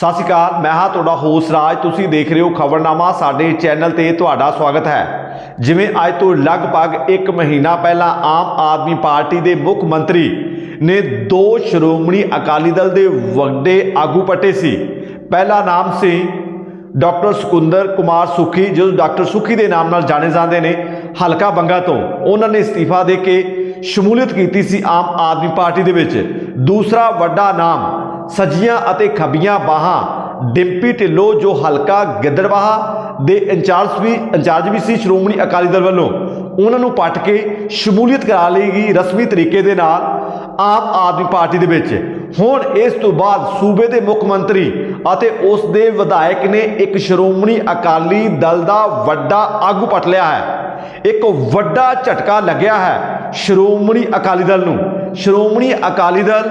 ਸਤਿ ਸ਼੍ਰੀ ਅਕਾਲ, ਮੈਂ ਹਾਂ ਤੁਹਾਡਾ ਹੋਸ ਰਾਜ। ਤੁਸੀਂ ਦੇਖ ਰਹੇ ਹੋ ਖਬਰਨਾਮਾ। ਸਾਡੇ ਚੈਨਲ ਤੇ ਤੁਹਾਡਾ ਸਵਾਗਤ ਹੈ। ਜਿਵੇਂ ਅੱਜ ਤੋਂ ਲਗਭਗ 1 ਮਹੀਨਾ ਪਹਿਲਾਂ ਆਮ ਆਦਮੀ ਪਾਰਟੀ ਦੇ ਮੁੱਖ ਮੰਤਰੀ ਨੇ ਦੋ ਸ਼੍ਰੋਮਣੀ ਅਕਾਲੀ ਦਲ ਦੇ ਵੱਡੇ ਆਗੂ ਪੱਟੇ ਸੀ। ਪਹਿਲਾ ਨਾਮ ਸੀ ਡਾਕਟਰ ਸੁਕੁੰਦਰ ਕੁਮਾਰ ਸੁਖੀ ਜੋ ਡਾਕਟਰ ਸੁਖੀ ਦੇ ਨਾਮ ਨਾਲ ਜਾਣੇ ਜਾਂਦੇ ਨੇ ਹਲਕਾ ਬੰਗਾ ਤੋਂ। ਉਹਨਾਂ ਨੇ ਇਸਤੀਫਾ ਦੇ ਕੇ ਸ਼ਮੂਲੀਅਤ ਕੀਤੀ ਸੀ ਆਮ ਆਦਮੀ ਪਾਰਟੀ ਦੇ ਵਿੱਚ। ਦੂਸਰਾ ਵੱਡਾ ਨਾਮ ਸੱਜੀਆਂ ਅਤੇ ਖੱਬੀਆਂ ਬਾਹਾਂ, ਡਿੰਪੀ ਢਿੱਲੋਂ ਜੋ ਹਲਕਾ ਗਿੱਦੜਬਾਹਾ ਦੇ ਇੰਚਾਰਜ ਵੀ ਇੰਚਾਰਜ ਵੀ ਸੀ ਸ਼੍ਰੋਮਣੀ ਅਕਾਲੀ ਦਲ ਵੱਲੋਂ, ਉਹਨਾਂ ਨੂੰ ਪੱਟ ਕੇ ਸ਼ਮੂਲੀਅਤ ਕਰਾ ਲਈ ਗਈ ਰਸਮੀ ਤਰੀਕੇ ਦੇ ਨਾਲ ਆਮ ਆਦਮੀ ਪਾਰਟੀ ਦੇ ਵਿੱਚ। ਹੁਣ ਇਸ ਤੋਂ ਬਾਅਦ ਸੂਬੇ ਦੇ ਮੁੱਖ ਮੰਤਰੀ ਅਤੇ ਉਸ ਦੇ ਵਿਧਾਇਕ ਨੇ ਇੱਕ ਸ਼੍ਰੋਮਣੀ ਅਕਾਲੀ ਦਲ ਦਾ ਵੱਡਾ ਆਗੂ ਪਟ ਲਿਆ ਹੈ। ਇੱਕ ਵੱਡਾ ਝਟਕਾ ਲੱਗਿਆ ਹੈ ਸ਼੍ਰੋਮਣੀ ਅਕਾਲੀ ਦਲ ਨੂੰ। ਸ਼੍ਰੋਮਣੀ ਅਕਾਲੀ ਦਲ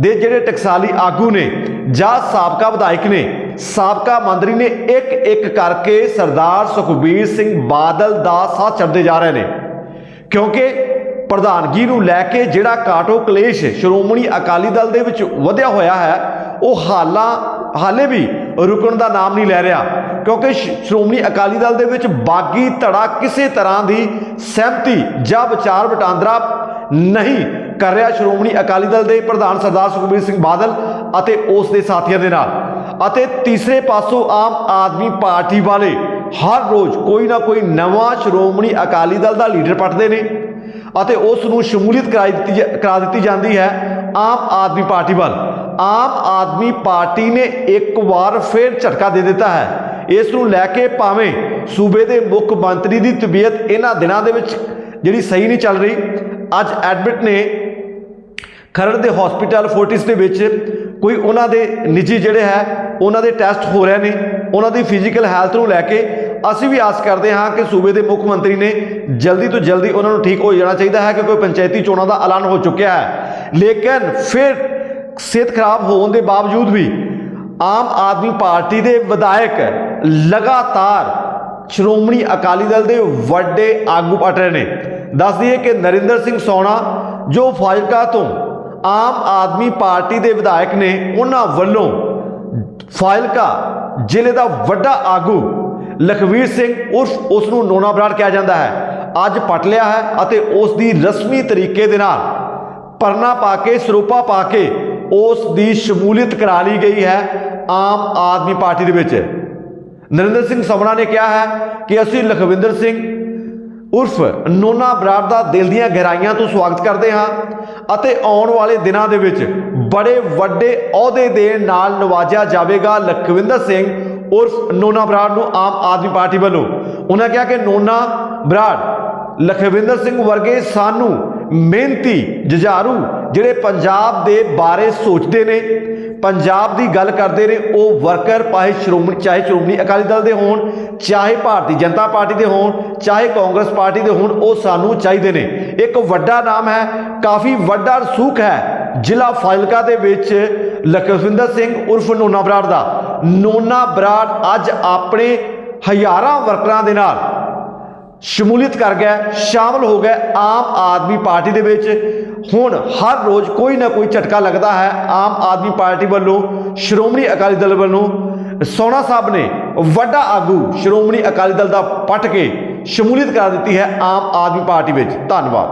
ਦੇ ਜਿਹੜੇ ਟਕਸਾਲੀ ਆਗੂ ਨੇ ਜਾਂ ਸਾਬਕਾ ਵਿਧਾਇਕ ਨੇ, ਸਾਬਕਾ ਮੰਤਰੀ ਨੇ ਇੱਕ ਇੱਕ ਕਰਕੇ ਸਰਦਾਰ ਸੁਖਬੀਰ ਸਿੰਘ ਬਾਦਲ ਦਾ ਸਾਥ ਛੱਡਦੇ ਜਾ ਰਹੇ ਨੇ। ਕਿਉਂਕਿ ਪ੍ਰਧਾਨਗੀ ਨੂੰ ਲੈ ਕੇ ਜਿਹੜਾ ਕਾਟੋ ਕਲੇਸ਼ ਸ਼੍ਰੋਮਣੀ ਅਕਾਲੀ ਦਲ ਦੇ ਵਿੱਚ ਵਧਿਆ ਹੋਇਆ ਹੈ, ਉਹ ਹਾਲਾਂ, ਹਾਲੇ ਵੀ ਰੁਕਣ ਦਾ ਨਾਮ ਨਹੀਂ ਲੈ ਰਿਹਾ। ਕਿਉਂਕਿ ਸ਼- ਸ਼੍ਰੋਮਣੀ ਅਕਾਲੀ ਦਲ ਦੇ ਵਿੱਚ ਬਾਗੀ ਧੜਾ ਕਿਸੇ ਤਰ੍ਹਾਂ ਦੀ ਸਹਿਮਤੀ ਜਾਂ ਵਿਚਾਰ ਵਟਾਂਦਰਾ ਨਹੀਂ ਕਰ ਰਿਹਾ ਸ਼੍ਰੋਮਣੀ ਅਕਾਲੀ ਦਲ ਦੇ ਪ੍ਰਧਾਨ ਸਰਦਾਰ ਸੁਖਬੀਰ ਸਿੰਘ ਬਾਦਲ ਅਤੇ ਉਸ ਦੇ ਸਾਥੀਆਂ ਦੇ ਨਾਲ। ਅਤੇ ਤੀਸਰੇ ਪਾਸੋਂ ਆਮ ਆਦਮੀ ਪਾਰਟੀ ਵਾਲੇ ਹਰ ਰੋਜ਼ ਕੋਈ ਨਾ ਕੋਈ ਨਵਾਂ ਸ਼੍ਰੋਮਣੀ ਅਕਾਲੀ ਦਲ ਦਾ ਲੀਡਰ ਪਟਦੇ ਨੇ ਅਤੇ ਉਸ ਨੂੰ ਸ਼ਮੂਲੀਅਤ ਕਰਾਈ ਦਿੱਤੀ ਜਾ- ਕਰਾ ਦਿੱਤੀ ਜਾਂਦੀ ਹੈ ਆਮ ਆਦਮੀ ਪਾਰਟੀ ਵੱਲ। ਆਮ ਆਦਮੀ ਪਾਰਟੀ ਨੇ ਇੱਕ ਵਾਰ ਫਿਰ ਝਟਕਾ ਦੇ ਦਿੱਤਾ ਹੈ। ਇਸ ਨੂੰ ਲੈ ਕੇ ਭਾਵੇਂ ਸੂਬੇ ਦੇ ਮੁੱਖ ਮੰਤਰੀ ਦੀ ਤਬੀਅਤ ਇਹਨਾਂ ਦਿਨਾਂ ਦੇ ਵਿੱਚ ਜਿਹੜੀ ਸਹੀ ਨਹੀਂ ਚੱਲ ਰਹੀ ਅੱਜ ਐਡਮਿਟ ਨੇ ਖਰੜ ਦੇ ਹਸਪੀਟਲ ਫੋਰਟਿਸ ਦੇ ਵਿੱਚ ਕੋਈ ਉਹਨਾਂ ਦੇ ਨਿੱਜੀ ਜਿਹੜੇ ਹੈ, ਉਹਨਾਂ ਦੇ ਟੈਸਟ ਹੋ ਰਹੇ ਨੇ, ਉਹਨਾਂ ਦੀ ਫਿਜ਼ੀਕਲ ਹੈਲਥ ਨੂੰ ਲੈ ਕੇ ਅਸੀਂ ਵੀ ਆਸ ਕਰਦੇ ਹਾਂ ਕਿ ਸੂਬੇ ਦੇ ਮੁੱਖ ਮੰਤਰੀ ਨੇ ਜਲਦੀ ਤੋਂ ਜਲਦੀ ਉਹਨਾਂ ਨੂੰ ਠੀਕ ਹੋ ਜਾਣਾ ਚਾਹੀਦਾ ਹੈ ਕਿਉਂਕਿ ਪੰਚਾਇਤੀ ਚੋਣਾਂ ਦਾ ਐਲਾਨ ਹੋ ਚੁੱਕਿਆ ਹੈ। ਲੇਕਿਨ ਫਿਰ ਸਿਹਤ ਖਰਾਬ ਹੋਣ ਦੇ ਬਾਵਜੂਦ ਵੀ ਆਮ ਆਦਮੀ ਪਾਰਟੀ ਦੇ ਵਿਧਾਇਕ ਲਗਾਤਾਰ ਸ਼੍ਰੋਮਣੀ ਅਕਾਲੀ ਦਲ ਦੇ ਵੱਡੇ ਆਗੂ ਪਟ ਰਹੇ ਨੇ। ਦੱਸ ਦਈਏ ਕਿ ਨਰਿੰਦਰ ਸਿੰਘ ਸੋਣਾ, ਜੋ ਫਾਜ਼ਿਲਕਾ ਤੋਂ ਆਮ ਆਦਮੀ ਪਾਰਟੀ ਦੇ ਵਿਧਾਇਕ ਨੇ, ਉਹਨਾਂ ਵੱਲੋਂ ਫਾਜ਼ਿਲਕਾ ਜ਼ਿਲ੍ਹੇ ਦਾ ਵੱਡਾ ਆਗੂ ਲਖਵੀਰ ਸਿੰਘ ਉਰਫ ਉਸ ਨੂੰ ਨੋਨਾ ਬਰਾੜ ਕਿਹਾ ਜਾਂਦਾ ਹੈ। ਅੱਜ ਪਟ ਲਿਆ ਹੈ ਅਤੇ ਉਸ ਦੀ ਰਸਮੀ ਤਰੀਕੇ ਦੇ ਨਾਲ ਪਰਨਾ ਪਾ ਕੇ, ਸਰੂਪਾ ਪਾ ਕੇ ਉਸ ਦੀ ਸ਼ਮੂਲੀਅਤ ਕਰਾ ਲਈ ਗਈ ਹੈ ਆਮ ਆਦਮੀ ਪਾਰਟੀ ਦੇ ਵਿੱਚ। ਨਰਿੰਦਰ ਸਿੰਘ ਸਮਣਾ ਨੇ ਕਿਹਾ ਹੈ ਕਿ ਅਸੀਂ ਲਖਵਿੰਦਰ ਸਿੰਘ ਉਰਫ ਨੋਨਾ ਬਰਾੜ ਦਾ ਦਿਲ ਦੀਆਂ ਗਹਿਰਾਈਆਂ ਤੋਂ ਸਵਾਗਤ ਕਰਦੇ ਹਾਂ ਅਤੇ ਆਉਣ ਵਾਲੇ ਦਿਨਾਂ ਦੇ ਵਿੱਚ ਬੜੇ ਵੱਡੇ ਅਹੁਦੇ ਦੇ ਨਾਲ ਨਵਾਜਿਆ ਜਾਵੇਗਾ ਲਖਵਿੰਦਰ ਸਿੰਘ ਉਰਫ ਨੋਨਾ ਬਰਾੜ ਨੂੰ ਆਮ ਆਦਮੀ ਪਾਰਟੀ ਵੱਲੋਂ। ਉਹਨਾਂ ਕਿਹਾ ਕਿ ਨੋਨਾ ਬਰਾੜ, ਲਖਵਿੰਦਰ ਸਿੰਘ ਵਰਗੇ ਸਾਨੂੰ ਮਿਹਨਤੀ, ਜੁਝਾਰੂ ਜਿਹੜੇ ਪੰਜਾਬ ਦੇ ਬਾਰੇ ਸੋਚਦੇ ਨੇ ਪੰਜਾਬ ਦੀ ਗੱਲ ਕਰਦੇ ਨੇ, ਉਹ ਵਰਕਰ ਪਾਹੇ ਸ਼੍ਰੋਮਣੀ, ਚਾਹੇ ਸ਼੍ਰੋਮਣੀ ਅਕਾਲੀ ਦਲ ਦੇ ਹੋਣ, ਚਾਹੇ ਭਾਰਤੀ ਜਨਤਾ ਪਾਰਟੀ ਦੇ ਹੋਣ, ਚਾਹੇ ਕਾਂਗਰਸ ਪਾਰਟੀ ਦੇ ਹੋਣ, ਉਹ ਸਾਨੂੰ ਚਾਹੀਦੇ ਨੇ। ਇੱਕ ਵੱਡਾ ਨਾਮ ਹੈ, ਕਾਫੀ ਵੱਡਾ ਰਸੂਖ ਹੈ, ਜ਼ਿਲ੍ਹਾ ਫਾਜ਼ਿਲਕਾ ਦੇ ਵਿੱਚ ਲਖਵਿੰਦਰ ਸਿੰਘ ਉਰਫ ਨੋਨਾ ਬਰਾੜ ਦਾ। ਨੋਨਾ ਬਰਾੜ ਅੱਜ ਆਪਣੇ ਹਜ਼ਾਰਾਂ ਵਰਕਰਾਂ ਦੇ ਨਾਲ ਸ਼ਮੂਲੀਅਤ ਕਰ ਗਿਆ, ਸ਼ਾਮਲ ਹੋ ਗਿਆ ਆਮ ਆਦਮੀ ਪਾਰਟੀ ਦੇ ਵਿੱਚ। ਹੁਣ ਹਰ ਰੋਜ਼ ਕੋਈ ਨਾ ਕੋਈ ਝਟਕਾ ਲੱਗਦਾ ਹੈ ਆਮ ਆਦਮੀ ਪਾਰਟੀ ਵੱਲੋਂ, ਸ਼੍ਰੋਮਣੀ ਅਕਾਲੀ ਦਲ ਵੱਲੋਂ। ਸੋਨਾ ਸਾਹਿਬ ਨੇ ਵੱਡਾ ਆਗੂ ਸ਼੍ਰੋਮਣੀ ਅਕਾਲੀ ਦਲ ਦਾ ਪਟ ਕੇ ਸ਼ਮੂਲੀਅਤ ਕਰਾ ਦਿੱਤੀ ਹੈ ਆਮ ਆਦਮੀ ਪਾਰਟੀ ਵਿੱਚ। ਧੰਨਵਾਦ।